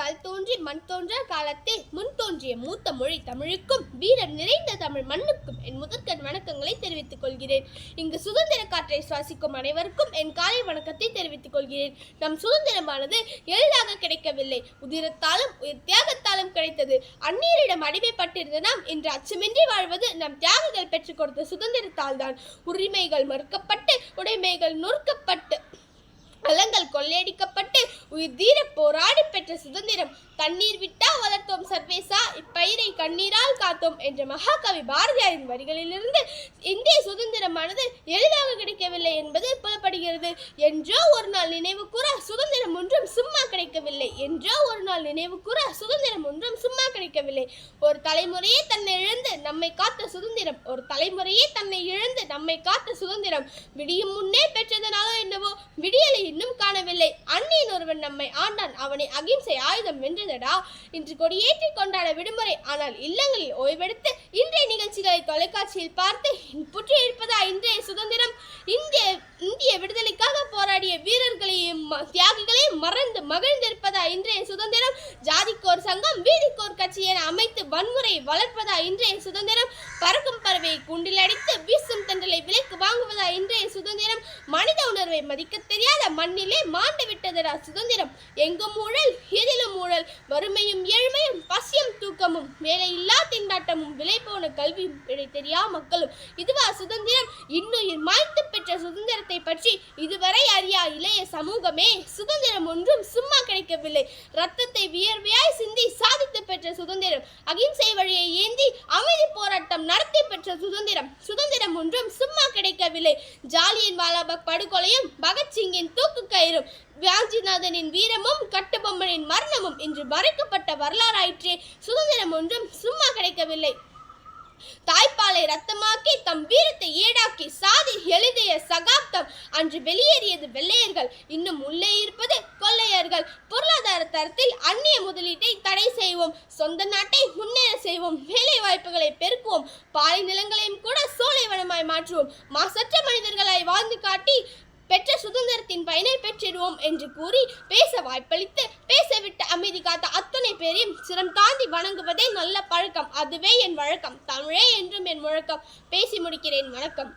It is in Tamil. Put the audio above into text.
கல் தோன்றி மண் தோன்றா காலத்தில் முன் தோன்றிய மூத்த மொழி தமிழுக்கும் வீரம் நிறைந்த தமிழ் மண்ணுக்கும் என் முதற்கண் வணக்கங்களை தெரிவித்துக் கொள்கிறேன். இங்கு சுதந்திர காற்றை சுவாசிக்கும் அனைவருக்கும் என் காலை வணக்கத்தை தெரிவித்துக் கொள்கிறேன். நம் சுதந்திரமானது எளிதாக கிடைக்கவில்லை. உதிரத்தாலும் தியாகத்தாலும் கிடைத்தது. அந்நியரிடம் அடிமைப்பட்டிருந்த நாம் இன்று அச்சமின்றி வாழ்வது நம் தியாகங்கள் பெற்றுக் கொடுத்த சுதந்திரத்தால் தான் உரிமைகள் மறுக்கப்பட்டு உடைமைகள் நொறுக்கப்பட்டு நலங்கள் கொள்ளையடிக்கப்பட்டு உயிர் தீர போராடி பெற்ற சுதந்திரம். தண்ணீர் விட்டா வளர்த்தோம் சர்வேசா இப்பயிரை கண்ணீரால் காத்தோம் என்ற மகாகவி பாரதியாரின் வரிகளிலிருந்து இந்திய சுதந்திரமானது எளிதாக கிடைக்கவில்லை என்பது புலப்படுகிறது. என்றோ ஒரு நாள் நினைவு கூற சுதந்திரம் ஒன்றும் சும்மா கிடைக்கவில்லை. என்றோ ஒரு நாள் நினைவு கூற சுதந்திரம் ஒன்றும் சும்மா கிடைக்கவில்லை. ஒரு தலைமுறையே தன்னை இழந்து நம்மை காத்த சுதந்திரம். ஒரு தலைமுறையே தன்னை இழந்து நம்மை காத்த சுதந்திரம். விடியும் முன்னே பெற்றதனாலோ என்னவோ விடியலை இன்னும் காணவில்லை. அன்னியின் ஒருவன் நம்மை ஆண்டான். அவனை அகிம்சை ஆயுதம் வென்றதடா. இன்று கொடியேற்றி கொண்டாட விடுமுறை. ஆனால் இல்லங்களில் ஓய்வெடுத்து இன்றைய நிகழ்ச்சிகளை தொலைக்காட்சியில் பார்த்து புற்றி இருப்பதா இன்றைய சுதந்திரம்? இந்த மகிழ்ந்திருப்பதா இன்றைய சுதந்திரம்? ஜாதிக்கோர் சங்கம் வீதிக்கோர் கட்சி என அமைத்து வன்முறை வளர்ப்பதா இன்றைய சுதந்திரம்? பறக்கும் பறவை குண்டில் அடித்து வீசும் தண்டலை விலைக்கு வாங்குவதா இன்றைய சுதந்திரம்? மனித உணர்வை மதிக்க தெரியாத மண்ணிலே மாண்டு விட்டதடா சுதந்திரம்? எங்கும் ஊழல் எதிலும் ஊழல் வறுமையும் ஏழ்மையும் பசியும் தூக்கமும் வேலையில்லா திண்டாட்டமும் விலை போன கல்வியும் விடை தெரியா மக்களும். இதுவா சுதந்திரம்? இன்னுயிர் மாய்த்து பெற்ற சுதந்திரத்தை பற்றி இதுவரை அறியா இளைய சமூகமே. சுதந்திரம் ஒன்றும் சும்மா கிடைக்கவில்லை. ரத்தத்தை வியர்வையாய் சிந்தி சாதித்து பெற்ற சுதந்திரம். அகிம்சை வழியை ஏந்தி அமைதி போராட்டம் நடத்தி பெற்ற சுதந்திரம். சுதந்திரம் ஒன்றும் சும்மா கிடைக்கவில்லை. ஜாலியின் வாலாபாக் படுகொலையும் பகத்சிங்கின் தூக்கு கயிறும் வியாஞ்சிநாதனின் வீரமும் கட்டுபொம்மனின் மரணமும் இன்று மறைக்கப்பட்ட வரலாறாயிற்றே. சுதந்திரம் ஒன்றும் சும்மா கிடைக்கவில்லை. தாய்ப்பாலை ரத்தமாக்கி தம் வீரத்தை ஈடாக்கி சாதி எழுதிய சகாப்தம் அன்று வெளியேறியது வெள்ளையர்கள். இன்னும் உள்ளே இருப்பது கொள்ளையர்கள். பொருளாதார தரத்தில் அந்நிய முதலீட்டை தடை செய்வோம். சொந்த நாட்டை முன்னேற செய்வோம். வேலை வாய்ப்புகளை பெருக்குவோம். பாலை நிலங்களையும் கூட சோலை வனமாய் மாற்றுவோம். மாசற்ற மனிதர்களாய் வாழ்ந்து காட்டி பெற்ற சுதந்திரத்தின் பயனை பெற்றிடுவோம் என்று கூறி பேச வாய்ப்பளித்து பேசவிட்டு அமைதி காத்த பெரிய பேரையும் சிரம் தாண்டி வணங்குவதே நல்ல பழக்கம். அதுவே என் வழக்கம். தமிழே என்றும் என் முழக்கம். பேசி முடிக்கிறேன். வணக்கம்.